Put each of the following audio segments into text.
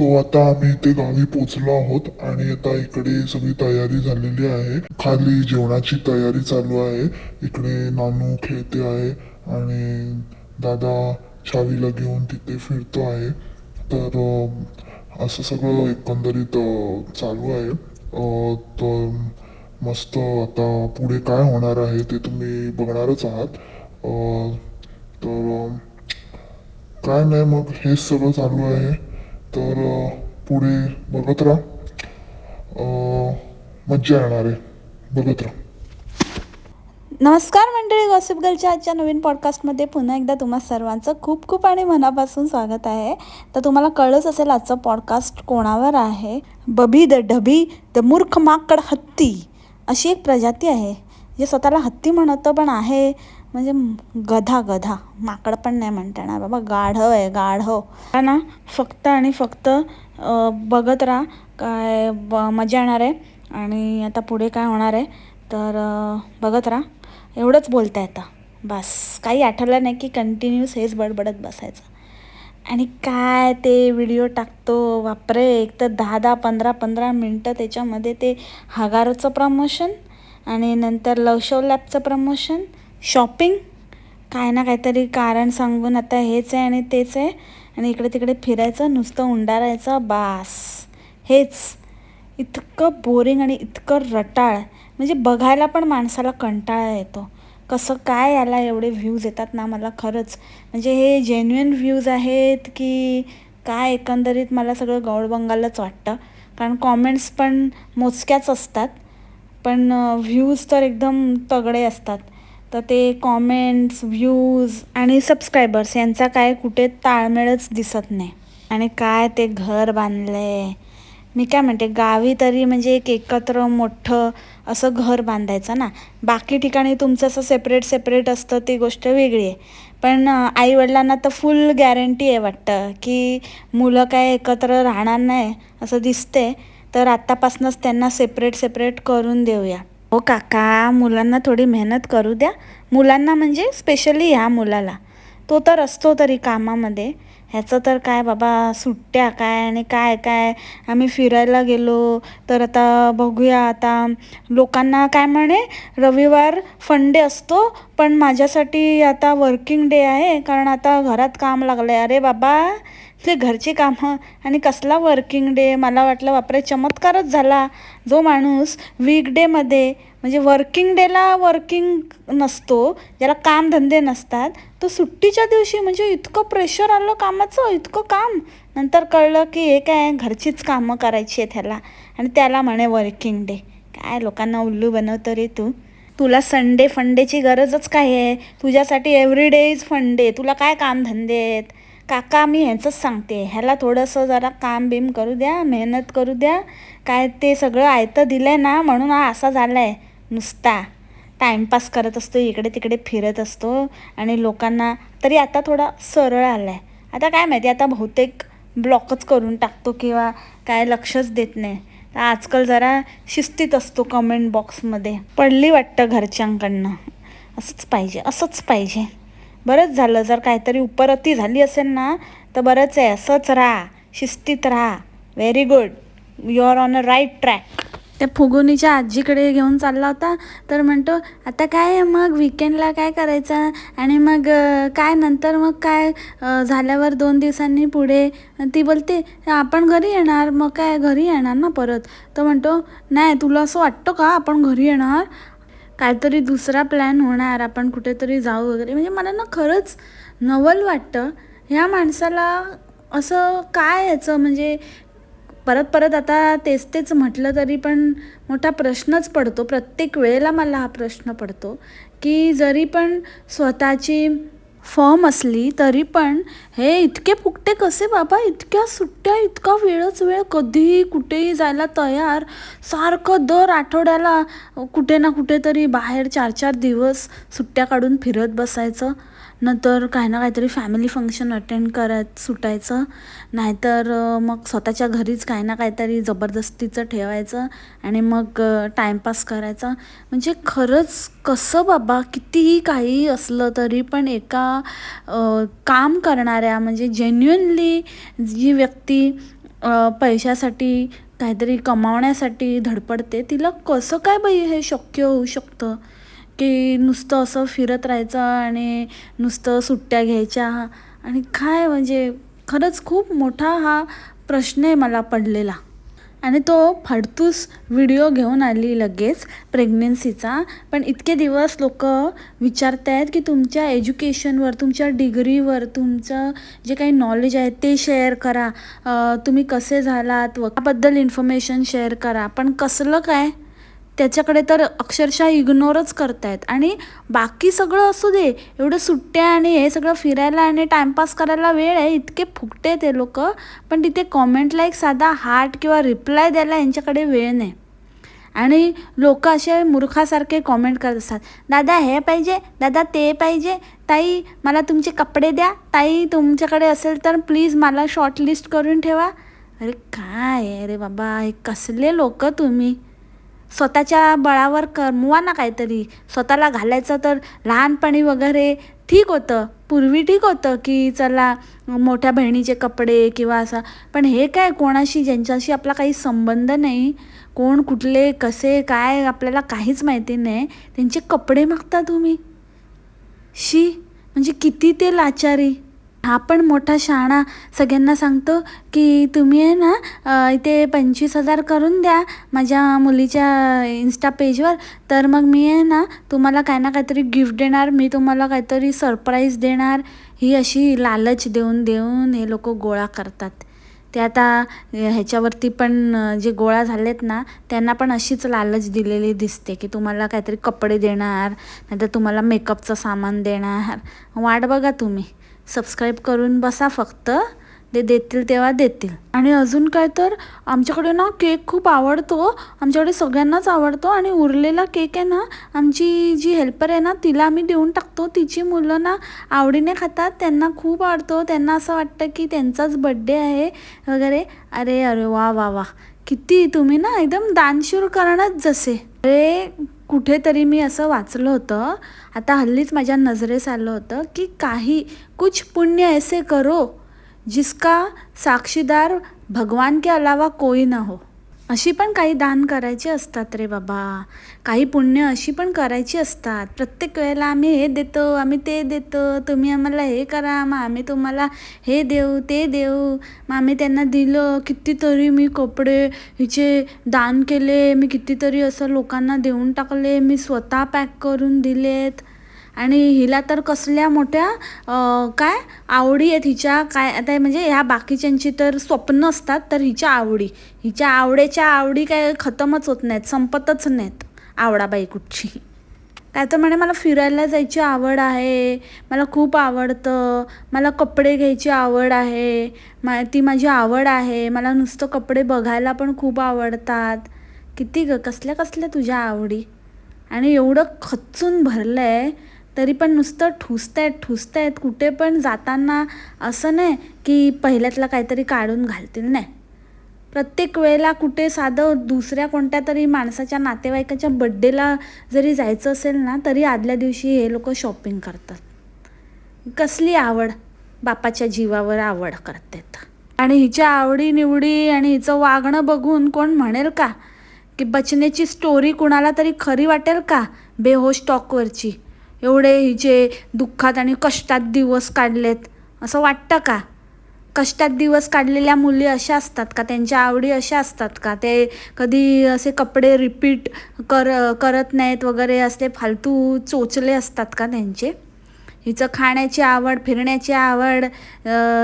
So आता आम्ही इथे गावी पोचलो आहोत आणि आता इकडे सगळी तयारी झालेली आहे. खाली जेवणाची तयारी चालू आहे. इकडे नानू खेळते आहे आणि दादा छावीला घेऊन तिथे फिरतो आहे. तर असं सगळं एकंदरीत चालू आहे. तर मस्त आता पुढे काय होणार आहे ते तुम्ही बघणारच आहात. तर काय नाही मग हेच सगळं चालू आहे. तर पुढे बघत राहा. मज्जा येणार आहे. बघत राहा. नमस्कार मंडळी गॉसिप गर्लच्या आजच्या नवीन पॉडकास्टमध्ये पुन्हा एकदा तुम्हा सर्वांचं खूप खूप आणि मनापासून स्वागत आहे. तर तुम्हाला कळलंच असेल आजचं पॉडकास्ट कोणावर आहे? बबी द ढबी द मूर्ख माकड हत्ती अशी एक प्रजाती आहे. जे स्वतःला हत्ती म्हणतं पण आहे. म्हणजे गधा गधा. माकड पण नाही म्हणता येणार बाबा गाढव आहे गाढव. ना फक्त आणि फक्त बघत राहा काय ब मजा येणार आहे. आणि आता पुढे काय होणार आहे तर बघत राहा. एवढंच बोलता येतं बस. काही आठवलं नाही की कंटिन्यूस हेच बडबडत बसायचं. आणि काय ते व्हिडिओ टाकतो. बापरे एक तर दहा दहा पंधरा पंधरा मिनटं त्याच्यामध्ये ते हगारचं प्रमोशन आणि नंतर लव शो लॅबचं प्रमोशन शॉपिंग? काय ना काहीतरी कारण सांगून आता हेच आहे आणि तेच आहे. आणि इकडे तिकडे फिरायचं नुसतं उंडारायचं बास. हेच. इतकं बोरिंग आणि इतकं रटाळ. म्हणजे बघायला पण माणसाला कंटाळा येतो. कसं काय याला एवढे व्ह्यूज येतात ना मला खरंच. म्हणजे हे जेन्युइन व्ह्यूज आहेत की काय एकंदरीत मला सगळं गौडबंगालच वाटतं. कारण कॉमेंट्स पण मोजक्याच असतात. पण व्ह्यूज तर एकदम तगडे असतात. तर ते कॉमेंट्स व्ह्यूज आणि सबस्क्रायबर्स यांचा काय कुठे ताळमेळच दिसत नाही. आणि काय ते घर बांधलंय. मी काय म्हणते गावी तरी म्हणजे एक एकत्र मोठं असं घर बांधायचं ना. बाकी ठिकाणी तुमचं असं सेपरेट सेपरेट असतं ती गोष्ट वेगळी आहे. पण आईवडिलांना तर फुल गॅरंटी आहे वाटतं की मुलं काय एकत्र राहणार नाही असं दिसते तर आत्तापासूनच त्यांना सेपरेट सेपरेट करून देऊया. हो काका मुलांना थोडी मेहनत करू द्या. मुलांना म्हणजे स्पेशली ह्या मुलाला. तो तर असतो तरी कामामध्ये. ह्याचं तर काय बाबा सुट्ट्या काय आणि काय काय? आम्ही फिरायला गेलो तर आता बघूया आता. लोकांना काय म्हणे रविवार फंडे असतो पण माझ्यासाठी आता वर्किंग डे आहे कारण आता घरात काम लागलं आहे अरे बाबा ते घरची कामं आणि कसला वर्किंग डे मला वाटलं बापरे चमत्कारच झाला. जो माणूस वीकडेमध्ये म्हणजे वर्किंग डेला वर्किंग नसतो ज्याला कामधंदे नसतात तो सुट्टीच्या दिवशी म्हणजे इतकं प्रेशर आलं कामाचं इतकं काम. नंतर कळलं की हे काय घरचीच कामं करायची आहेत ह्याला. आणि त्याला म्हणे वर्किंग डे काय लोकांना उल्लू बनवतो रे तू. तुला संडे फंडेची गरजच काय आहे? तुझ्यासाठी एव्हरी डे इज फंडे तुला काय कामधंदे आहेत? काका मी ह्याचंच सांगते. ह्याला थोडंसं जरा काम बिम करू द्या मेहनत करू द्या. काय ते सगळं आयतं दिलं आहे ना म्हणून हा असा झाला आहे नुसता. टाईमपास करत असतो इकडे तिकडे फिरत असतो आणि लोकांना तरी आता थोडा सरळ आला आहे आता काय माहिती आता बहुतेक ब्लॉकच करून टाकतो किंवा काय लक्षच देत नाही. तर आजकाल जरा शिस्तीत असतो कमेंट बॉक्समध्ये पडली वाटतं घरच्यांकडनं. असंच पाहिजे असंच पाहिजे. बरंच झालं. जर काहीतरी उपरती झाली असेल ना तर बरंच आहे. असंच राहा. शिस्तीत राहा. Very good you are on a right track त्या फुगुनीच्या आजीकडे घेऊन चालला होता. तर म्हणतो आता काय आहे मग? विकेंडला काय करायचं? आणि मग काय नंतर मग काय? झाल्यावर दोन दिवसांनी पुढे? ती बोलते आपण घरी येणार. मग काय? घरी येणार ना परत. तर म्हणतो नाही तुला असं वाटतं का? आपण घरी येणार? काहीतरी दुसरा प्लॅन होणार आपण कुठेतरी जाऊ वगैरे. म्हणजे मला ना खरंच नवल वाटतं. ह्या माणसाला असं काय याचं? म्हणजे परत परत आता तेच तेच म्हटलं तरी पण मोठा प्रश्नच पडतो. प्रत्येक वेळेला मला हा प्रश्न पडतो. की जरी पण स्वतःची फॉर्म असली तरी पण हे इतके फुकटे कसे बाबा? इतक्या सुट्ट्या इतका वेळच वेळ कधीही कुठेही जायला तयार. सारखं दर आठवड्याला कुठे ना कुठेतरी बाहेर चार चार दिवस सुट्ट्या काढून फिरत बसायचं. नंतर काही ना काहीतरी फॅमिली फंक्शन अटेंड करत सुटायचं. नाहीतर मग स्वतःच्या घरीच काही ना काहीतरी जबरदस्तीचं ठेवायचं आणि मग टाईमपास करायचा. म्हणजे खरंच कसं बाबा कितीही काही असलं तरी पण एका काम करणाऱ्या म्हणजे जेन्युनली जी व्यक्ती पैशासाठी काहीतरी कमावण्यासाठी धडपडते तिला कसं काय बाई हे शक्य होऊ शकतं? की नुसतं असं फिरत राहायचं आणि नुसतं सुट्ट्या घ्यायच्या. आणि काय म्हणजे खरंच खूप मोठा हा प्रश्न आहे मला पडलेला. आणि तो फाडतूस व्हिडिओ घेऊन आली लगेच प्रेग्नेन्सीचा. पण इतके दिवस लोक विचारत आहेत की तुमच्या एज्युकेशनवर तुमच्या डिग्रीवर तुमचं जे काही नॉलेज आहे ते शेअर करा. तुम्ही कसे झालात? व त्याबद्दल इन्फॉर्मेशन शेअर करा. पण कसलं काय? त्याच्याकडे तर अक्षरशः इग्नोरच करतायत. आणि बाकी सगळं असू दे एवढं सुट्ट्या आणि हे सगळं फिरायला आणि टाइमपास करायला वेळ आहे इतके फुकटे ते लोक. पण तिथे कॉमेंटला एक साधा हार्ट किंवा रिप्लाय द्यायला यांच्याकडे वेळ नाही. आणि लोक असे मूर्खासारखे कॉमेंट करत असतात. दादा हे पाहिजे. दादा ते पाहिजे. ताई मला तुमचे कपडे द्या. ताई तुमच्याकडे असेल तर प्लीज मला शॉर्टलिस्ट करून ठेवा. अरे काय? अरे बाबा हे कसले लोक तुम्ही? स्वतःच्या बळावर कमवा ना काहीतरी. स्वतःला घालायचं तर लहानपणी वगैरे ठीक होतं. पूर्वी ठीक होतं की चला मोठ्या बहिणीचे कपडे किंवा असं. पण हे काय कोणाशी ज्यांच्याशी आपला काही संबंध नाही कोण कुठले कसे काय आपल्याला काहीच माहिती नाही त्यांचे कपडे मागता तुम्ही? शी म्हणजे किती ते लाचारी. हा पण मोठा शहाणा सगळ्यांना सांगतो की तुम्ही आहे ना इथे पंचवीस हजार करून द्या माझ्या मुलीच्या इन्स्टा पेजवर तर मग मी आहे ना तुम्हाला काय ना काहीतरी गिफ्ट देणार मी तुम्हाला काहीतरी सरप्राईज देणार. ही अशी लालच देऊन देऊन हे लोक गोळा करतात. ते आता ह्याच्यावरती पण जे गोळा झालेत ना त्यांना पण अशीच लालच दिलेली दिसते की तुम्हाला काहीतरी कपडे देणार नाहीतर तुम्हाला मेकअपचं सामान देणार. वाट बघा तुम्ही. सबस्क्राईब करून बसा फक्त. ते देतील तेव्हा देतील. आणि अजून काय तर आमच्याकडे ना केक खूप आवडतो. आमच्याकडे सगळ्यांनाच आवडतो आणि उरलेला केक आहे ना आमची जी हेल्पर आहे ना तिला आम्ही देऊन टाकतो. तिची मुलं ना आवडीने खातात. त्यांना खूप आवडतो. त्यांना असं वाटतं की त्यांचाच बड्डे आहे वगैरे. अरे अरे वा वा वा. किती तुम्ही ना एकदम दानशूर करणच जसे. अरे कुठेतरी मी असं वाचलं होतं. आता हल्लीच माझ्या नजरेस आलं होतं की काही कुछ पुण्य ऐसे करो जिसका साक्षीदार भगवान के अलावा कोई ना हो. अशी पण काही दान करायची असतात रे बाबा. काही पुण्य अशी पण करायची असतात. प्रत्येक वेळेला आम्ही हे देतो आम्ही ते देतो. तुम्ही आम्हाला हे करा मग आम्ही तुम्हाला हे देऊ ते देऊ. मग आम्ही त्यांना दिलं कितीतरी मी कपडे हिचे दान केले मी कितीतरी असं लोकांना देऊन टाकले मी स्वतः पॅक करून दिलेत. आणि हिला तर कसल्या मोठ्या काय आवडी आहेत हिच्या काय आता म्हणजे ह्या बाकीच्यांची तर स्वप्न असतात तर हिच्या आवडी. हिच्या आवडीच्या आवडी काय खतमच होत नाहीत संपतच नाहीत आवडाबाई कुठची. काय तर म्हणे मला फिरायला जायची आवड आहे मला खूप आवडतं मला कपडे घ्यायची आवड आहे मा ती माझी आवड आहे मला नुसतं कपडे बघायला पण खूप आवडतात. किती ग कसल्या कसल्या तुझ्या आवडी. आणि एवढं खचून भरलं आहे तरी पण नुसतं ठुसतायत ठुसतायत कुठे पण जाताना असं नाही की पहिल्यातला काहीतरी काढून घालतील नाही. प्रत्येक वेळेला कुठे साधं दुसऱ्या कोणत्या तरी माणसाच्या नातेवाईकाच्या बड्डेला जरी जायचं असेल ना तरी आदल्या दिवशी हे लोक शॉपिंग करतात. कसली आवड? बापाच्या जीवावर आवड करतात. आणि हिच्या आवडीनिवडी आणि हिचं वागणं बघून कोण म्हणेल का? की बचनेची स्टोरी कुणाला तरी खरी वाटेल का? बेहोश टॉकवरची एवढे हिचे दुःखात आणि कष्टात दिवस काढलेत. असं वाटतं का? कष्टात दिवस काढलेल्या मुली अशा असतात का? त्यांच्या आवडी अशा असतात का? ते कधी असे कपडे रिपीट कर करत नाहीत वगैरे असे फालतू चोचले असतात का त्यांचे? हिचं खाण्याची आवड फिरण्याची आवड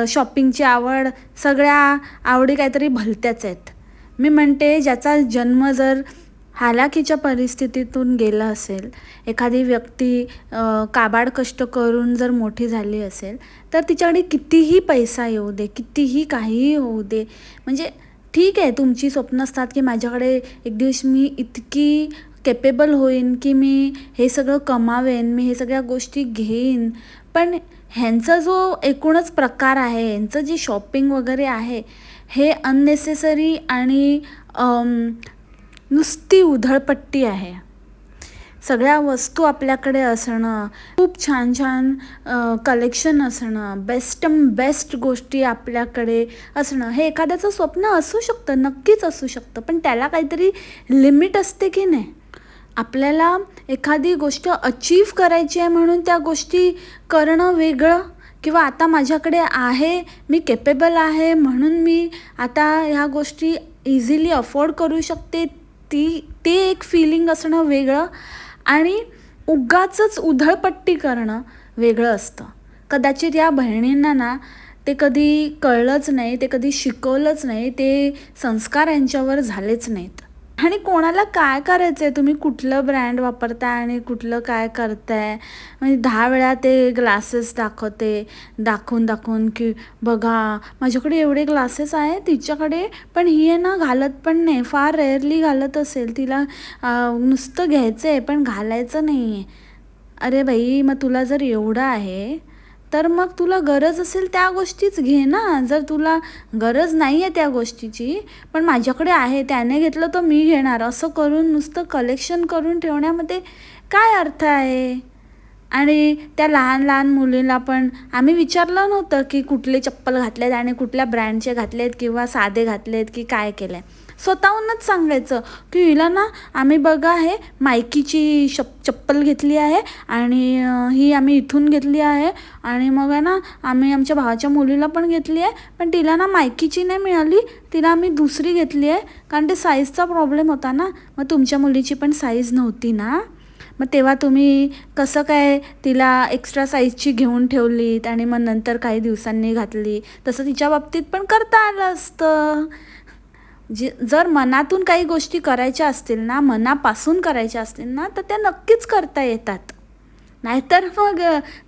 शॉपिंगची आवड सगळ्या आवडी काहीतरी भलत्याच आहेत. मी म्हणते ज्याचा जन्म जर हालाकीच्या परिस्थितीतून गेलं असेल एखादी व्यक्ती काबाड कष्ट करून जर मोठी झाली असेल तर तिच्याकडे कितीही पैसा येऊ दे कितीही काहीही होऊ दे. म्हणजे ठीक आहे तुमची स्वप्न असतात की माझ्याकडे एक दिवस मी इतकी केपेबल होईन की मी हे सगळं कमावेन मी हे सगळ्या गोष्टी घेईन. पण ह्यांचा जो एकूणच प्रकार आहे ह्यांचं जे शॉपिंग वगैरे आहे हे अननेसेसरी आणि नुसती उधळपट्टी आहे. सगळ्या वस्तू आपल्याकडे असणं खूप छान छान कलेक्शन असणं बेस्ट बेस्ट गोष्टी आपल्याकडे असणं हे एखाद्याचं स्वप्न असू शकतं नक्कीच असू शकतं पण त्याला काहीतरी लिमिट असते की नाही? आपल्याला एखादी गोष्ट अचीव करायची आहे म्हणून त्या गोष्टी करणं वेगळं किंवा आता माझ्याकडे आहे मी केपेबल आहे म्हणून मी आता ह्या गोष्टी इझिली अफोर्ड करू शकते ती ते एक फिलिंग असणं वेगळं आणि उगाचंच उधळपट्टी करणं वेगळं असतं. कदाचित या बहिणींना ना ते कधी कळलंच नाही ते कधी शिकवलंच नाही ते संस्कार यांच्यावर झालेच नाहीत. आणि कोणाला काय करायचं आहे तुम्ही कुठलं ब्रँड वापरताय आणि कुठलं काय करताय? म्हणजे दहा वेळा ते ग्लासेस दाखवते दाखवून दाखवून की बघा माझ्याकडे एवढे ग्लासेस आहे तिच्याकडे पण ही आहे ना घालत पण नाही. फार रेअरली घालत असेल. तिला नुसतं घ्यायचं आहे पण घालायचं नाही आहे अरे बाई मग तुला जर एवढं आहे तर मग तुला गरज असेल त्या गोष्टीच घे ना. जर तुला गरज नाही आहे त्या गोष्टीची पण माझ्याकडे आहे त्याने घेतलं तर मी घेणार. असं करून नुसतं कलेक्शन करून ठेवण्यामध्ये काय अर्थ आहे? आणि त्या लहान लहान मुलीला पण आम्ही विचारलं नव्हतं की कुठले चप्पल घातलेत आणि कुठल्या ब्रँडचे घातलेत किंवा साधे घातलेत की काय केलं आहे स्वतःहूनच सांगायचं की हिला ना आम्ही बघा हे मायकीची शप चप्पल घेतली आहे आणि ही आम्ही इथून घेतली आहे आणि मग आहे ना आम्ही आमच्या भावाच्या मुलीला पण घेतली आहे पण तिला ना मायकीची नाही मिळाली तिला आम्ही दुसरी घेतली आहे कारण ते साईजचा प्रॉब्लेम होता ना मग तुमच्या मुलीची पण साईज नव्हती ना. मग तेव्हा तुम्ही कसं काय तिला एक्स्ट्रा साईजची घेऊन ठेवलीत आणि मग नंतर काही दिवसांनी घातली? तसं तिच्या बाबतीत पण करता आलं असतं. जे जर मनातून काही गोष्टी करायच्या असतील ना मनापासून करायच्या असतील ना तर त्या नक्कीच करता येतात. नाहीतर मग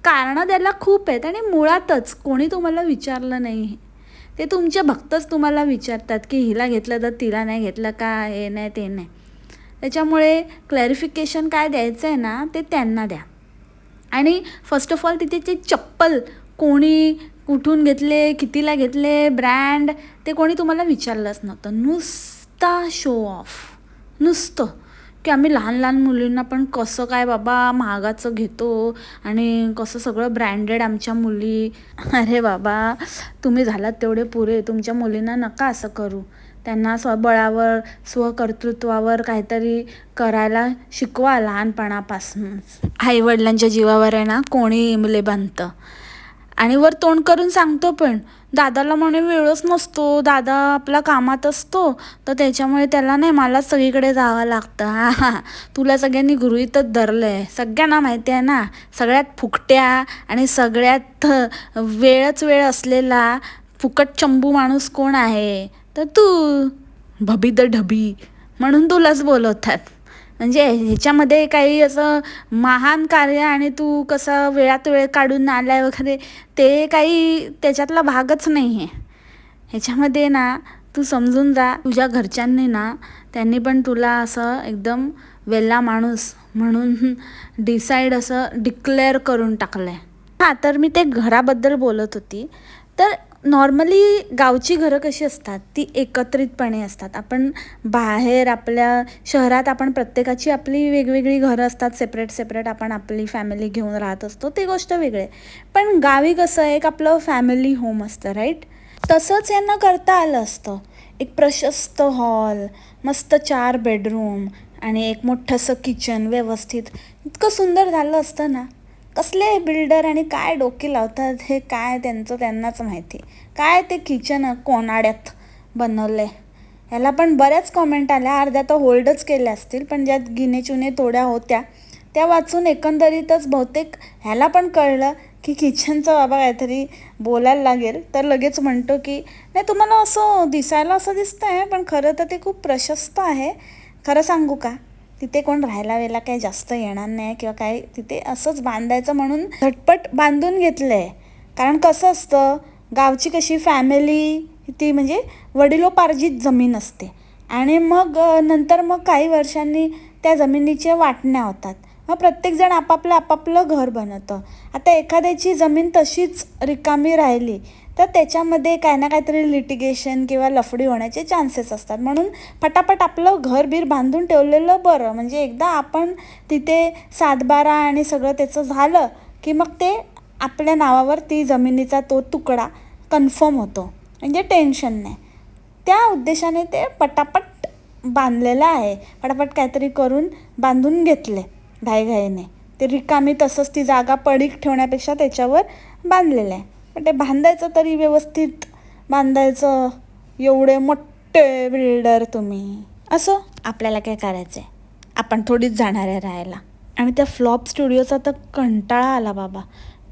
कारणं द्यायला खूप आहेत आणि मुळातच कोणी तुम्हाला विचारलं नाही. ते तुमचे भक्तच तुम्हाला विचारतात की हिला घेतलं तर तिला नाही घेतलं का हे नाही ते नाही. त्याच्यामुळे क्लॅरिफिकेशन काय द्यायचं आहे ना ते त्यांना द्या. आणि फर्स्ट ऑफ ऑल तिथे ते चप्पल कोणी कुठून घेतले कितीला घेतले ब्रँड ते कोणी तुम्हाला विचारलंच नव्हतं. नुसता शो ऑफ नुसतं. की आम्ही लहान लहान मुलींना पण कसं काय बाबा महागाचं घेतो आणि कसं सगळं ब्रँडेड आमच्या मुली. अरे बाबा तुम्ही झालात तेवढे पुरे. तुमच्या मुलींना नका असं करू. त्यांना स्वबळावर स्वकर्तृत्वावर काहीतरी करायला शिकवा लहानपणापासूनच. आईवडिलांच्या जीवावर आहे ना कोणी इमले बांधतं आणि वर तोंड करून सांगतो पण दादाला म्हणे वेळच नसतो दादा आपला कामात असतो तर त्याच्यामुळे त्याला नाही मला सगळीकडे जावं लागतं. हा तुला सगळ्यांनी गृहितच धरलं आहे सगळ्यांना माहिती आहे ना सगळ्यात फुकट्या आणि सगळ्यात वेळच वेळ असलेला फुकट चंबू माणूस कोण आहे? तर तू. भबी द ढबी म्हणून तुलाच बोलवतात. म्हणजे ह्याच्यामध्ये काही असं महान कार्य आणि तू कसं वेळात वेळ काढून आलाय वगैरे ते काही त्याच्यातला भागच नाही आहे ह्याच्यामध्ये ना तू समजून जा तुझ्या घरच्यांनी ना त्यांनी पण तुला असं एकदम वेल्ला माणूस म्हणून डिसाईड असं डिक्लेअर करून टाकलं आहे हां तर मी ते घराबद्दल बोलत होती. तर नॉर्मली गावची घरं कशी असतात? ती एकत्रितपणे असतात. आपण बाहेर आपल्या शहरात आपण प्रत्येकाची आपली वेगवेगळी घरं असतात. सेपरेट सेपरेट आपण आपली फॅमिली घेऊन राहत असतो. ते गोष्ट वेगळी पण गावी कसं एक आपलं फॅमिली होम असतं राईट तसंच यांना करता आलं असतं. एक प्रशस्त हॉल मस्त चार बेडरूम आणि एक मोठंसं किचन व्यवस्थित. इतकं सुंदर झालं असतं ना. कसले बिल्डर आणि काय डोके लावतात हे काय त्यांचं त्यांनाच माहिती. काय ते किचन कोणाड्यात बनवलं आहे ह्याला पण बऱ्याच कॉमेंट आल्या. अर्ध्या तर होल्डच केल्या असतील पण ज्यात गिनेचुने थोड्या होत्या त्या वाचून एकंदरीतच बहुतेक ह्याला पण कळलं की किचनचं बाबा काहीतरी बोलायला लागेल. तर लगेच म्हणतो की नाही तुम्हाला असं दिसायला असं दिसतं आहे पण खरं तर ते खूप प्रशस्त आहे. खरं सांगू का? तिथे कोण राहायला वेळेला काही जास्त येणार नाही किंवा काय तिथे असंच बांधायचं म्हणून झटपट बांधून घेतलं आहे कारण कसं असतं गावची कशी फॅमिली ती म्हणजे वडिलोपार्जित जमीन असते. आणि मग नंतर मग काही वर्षांनी त्या जमिनीच्या वाटण्या होतात. मग प्रत्येकजण आपापलं आपापलं घर बनवतं. आता एखाद्याची जमीन तशीच रिकामी राहिली तर त्याच्यामध्ये काय ना काहीतरी लिटिगेशन किंवा लफडी होण्याचे चान्सेस असतात. म्हणून पटापट आपलं घर बीर बांधून ठेवलेलं बरं. म्हणजे एकदा आपण तिथे सातबारा आणि सगळं त्याचं झालं की मग ते आपल्या नावावर ती जमिनीचा तो तुकडा कन्फर्म होतो. म्हणजे टेन्शन नाही. त्या उद्देशाने ते पटापट बांधलेलं आहे. पटापट काहीतरी करून बांधून घेतले घाईघाईने. ते रिकामी तसंच ती जागा पडीक ठेवण्यापेक्षा त्याच्यावर बांधलेलं आहे. पण ते बांधायचं तरी व्यवस्थित बांधायचं. एवढे मोठे बिल्डर तुम्ही. असो? आपल्याला काय करायचं आहे आपण थोडीच जाणार आहे राहायला. आणि त्या फ्लॉप स्टुडिओचा तर कंटाळा आला बाबा.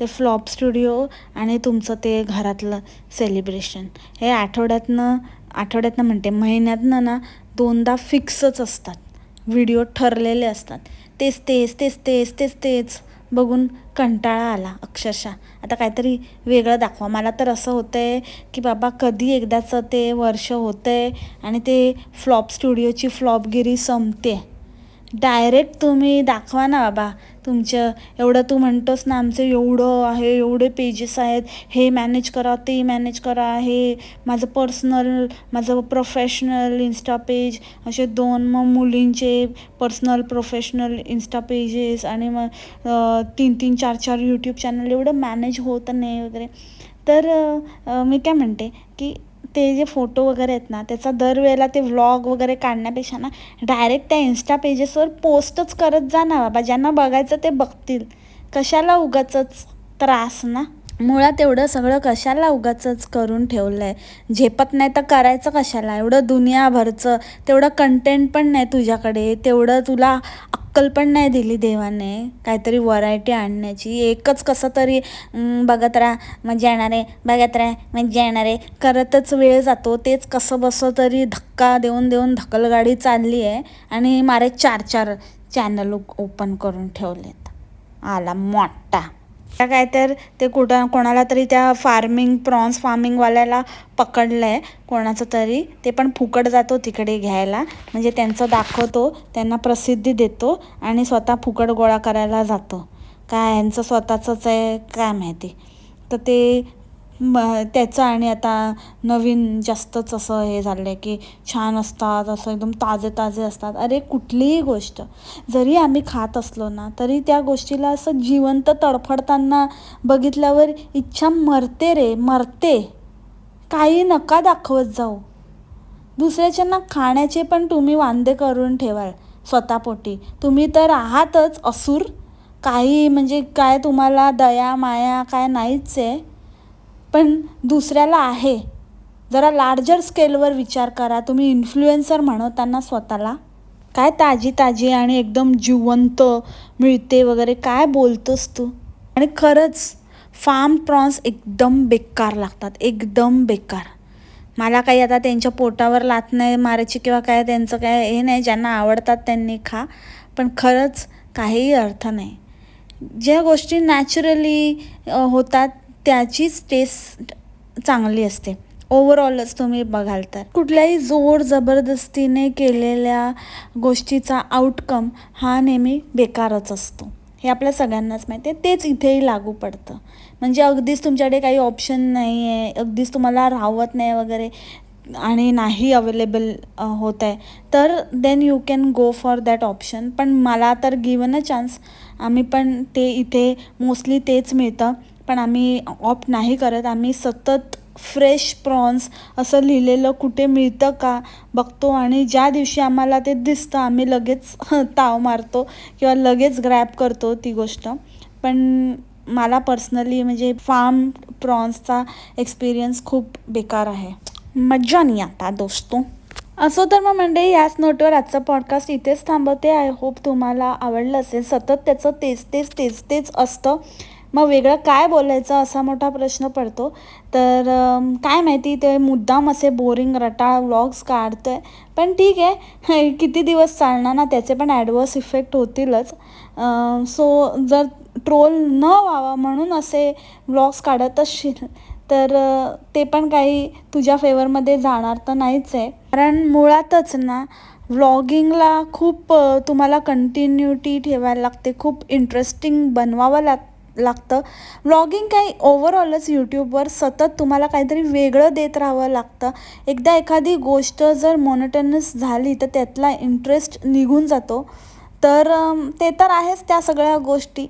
ते फ्लॉप स्टुडिओ आणि तुमचं ते घरातलं सेलिब्रेशन. हे आठवड्यातनं आठवड्यातनं म्हणते महिन्यातनं ना दोनदा फिक्सच असतात. व्हिडिओ ठरलेले असतात. तेच तेच तेच तेच तेच तेच. बघून कंटाळा आला अक्षरशः. आता काहीतरी वेगळं दाखवा. मला तर असं होतं आहे की बाबा कधी एकदाचं ते वर्ष होतं आहे आणि ते फ्लॉप स्टुडिओची फ्लॉपगिरी संपते. डायरेक्ट तुम्ही दाखवा ना बाबा. तुमचं एवढं तू म्हणतोस ना आमचं एवढं आहे एवढे पेजेस आहेत हे मॅनेज करा ते मॅनेज करा हे माझं पर्सनल माझं प्रोफेशनल इन्स्टा पेज असे दोन मग मुलींचे पर्सनल प्रोफेशनल इन्स्टा पेजेस आणि मग तीन तीन चार चार यूट्यूब चॅनल एवढं मॅनेज होत नाही वगैरे. तर मी काय म्हणते की ते जे फोटो वगैरे आहेत ना त्याचा दरवेळेला ते व्लॉग वगैरे काढण्यापेक्षा ना डायरेक्ट त्या इन्स्टा पेजेसवर पोस्टच करत जा ना बाबा. ज्यांना बघायचं ते बघतील. कशाला उगाचच त्रास ना? मुळात एवढं सगळं कशाला उगाचंच करून ठेवलं आहे झेपत नाही तर करायचं कशाला? एवढं दुनियाभरचं तेवढं कंटेंट पण नाही तुझ्याकडे तेवढं तुला अक्कल पण नाही दिली देवाने काहीतरी व्हरायटी आणण्याची. एकच कसं तरी बघत राहा मजा येणार आहे बघत राहा मजा येणार आहे. करतच वेळ जातो तेच कसं बसं तरी धक्का देऊन देऊन धकलगाडी चालली आहे आणि मारे चार चार चॅनल ओपन करून ठेवलेत. आला मोठा. त्या काय तर ते कुठं कोणाला तरी त्या फार्मिंग प्रॉन्स फार्मिंगवाल्याला पकडलं आहे कोणाचं तरी. ते पण फुकट जातो तिकडे घ्यायला. म्हणजे त्यांचं दाखवतो त्यांना प्रसिद्धी देतो आणि स्वतः फुकट गोळा करायला जातो. काय यांचं स्वतःचंच आहे काय माहिती. तर ते म त्याचं आणि आता नवीन जास्तच असं हे झालं आहे की छान असतात असं एकदम ताजे ताजे असतात. अरे कुठलीही गोष्ट. जरी आम्ही खात असलो ना तरी त्या गोष्टीला असं जिवंत तडफडताना बघितल्यावर इच्छा मरते रे मरते. काही नका दाखवत जाऊ. दुसऱ्याच्यांना खाण्याचे पण तुम्ही वांदे करून ठेवाल स्वतःपोटी तुम्ही तर आहातच असूर. काही म्हणजे काय तुम्हाला दया माया काय नाहीच आहे. पण दुसऱ्याला आहे. जरा लार्जर स्केलवर विचार करा. तुम्ही इन्फ्लुएन्सर म्हणवताना स्वतःला. काय ताजी ताजी आणि एकदम जिवंत मिळते वगैरे काय बोलतोस तू? आणि खरंच फार्म प्रॉन्स एकदम बेकार लागतात. एकदम बेकार. मला काही आता त्यांच्या पोटावर लात नाही मारायची किंवा काय त्यांचं काय हे नाही ज्यांना आवडतात त्यांनी खा. पण खरंच काहीही अर्थ नाही. ज्या गोष्टी नॅचरली होतात त्याचीच टेस्ट चांगली असते. ओव्हरऑलच तुम्ही बघाल तर. कुठल्याही जोर जबरदस्तीने केलेल्या गोष्टीचा आउटकम हा नेहमी बेकारच असतो. हे आपल्या सगळ्यांनाच माहिती आहे. तेच इथेही लागू पडतं. म्हणजे अगदीच तुमच्याकडे काही ऑप्शन नाही आहे अगदीच तुम्हाला राहवत नाही वगैरे आणि नाही अवेलेबल होत आहे तर then you can go for that option पण मला तर गिवन अ चान्स आम्ही पण ते इथे मोस्टली तेच मिळतं. पण आम्ही ऑप्ट नाही करत. आम्ही सतत फ्रेश प्रॉन्स असं लिहिलेलं कुठे मिळतं का बघतो आणि ज्या दिवशी आम्हाला ते दिसतं आम्ही लगेच ताव मारतो किंवा लगेच ग्रॅप करतो ती गोष्ट. पण मला पर्सनली म्हणजे फार्म प्रॉन्सचा एक्सपिरियन्स खूप बेकार आहे. मज्जा नाही आता दोस्तो. असो तर मग म्हणजे याच नोटवर आजचा पॉडकास्ट इथेच थांबवते. आय होप तुम्हाला आवडलं असेल. सतत त्याचं तेच तेच तेच तेच असतं. मग वेगळं काय बोलायचं असा मोठा प्रश्न पडतो. तर काय माहिती ते मुद्दाम असे बोरिंग रटाळ व्लॉग्स काढतो आहे पण ठीक आहे. किती दिवस चालणार ना त्याचे पण ॲडवर्स इफेक्ट होतीलच. सो जर ट्रोल न व्हावा म्हणून असे व्लॉग्स काढत असशील तर ते पण काही तुझ्या फेवरमध्ये जाणार तर नाहीच आहे. कारण मुळातच ना व्लॉगिंगला खूप तुम्हाला कंटिन्युटी ठेवायला लागते. खूप इंटरेस्टिंग बनवावं लागतं. लागतं. व्लॉगिंग काही ओव्हरऑलच यूट्यूबवर सतत तुम्हाला काहीतरी वेगळं देत राहावं लागतं. एकदा एखादी गोष्ट जर मोनोटनस झाली तर त्यातला इंटरेस्ट निघून जातो. तर ते तर आहेच त्या सगळ्या गोष्टी.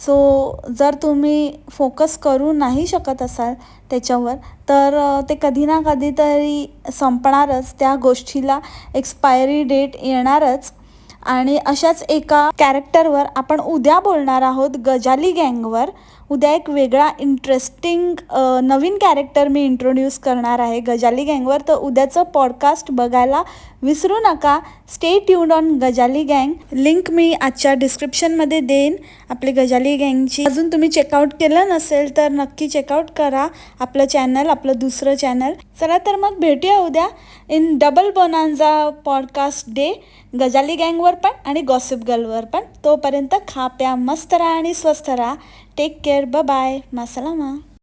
सो जर तुम्ही फोकस करू नाही शकत असाल त्याच्यावर तर ते कधी ना कधीतरी संपणारच. त्या गोष्टीला एक्सपायरी डेट येणारच. आणि अशाच एका कॅरेक्टरवर आपण उद्या बोलणार आहोत गजाली गँगवर. उद्या एक वेगळा इंटरेस्टिंग नवीन कॅरेक्टर मी इंट्रोड्यूस करणार आहे गजाली गँगवर. तर उद्याचं पॉडकास्ट बघायला विसरू नका. स्टे ट्यून्ड ऑन गजाली गँग. लिंक मी आजच्या डिस्क्रिप्शनमध्ये देईन. आपली गजाली गँगची. अजून तुम्ही चेकआउट केलं नसेल तर नक्की चेकआउट करा. आपलं चॅनल आपलं दुसरं चॅनल चला तर मग भेटूया उद्या in double bonanza podcast day Gajali gang war पण आणि गॉसिप गर्लवर पण. तोपर्यंत खा प्या मस्त राहा आणि स्वस्थ राहा. Take care. Bye bye. Masalama.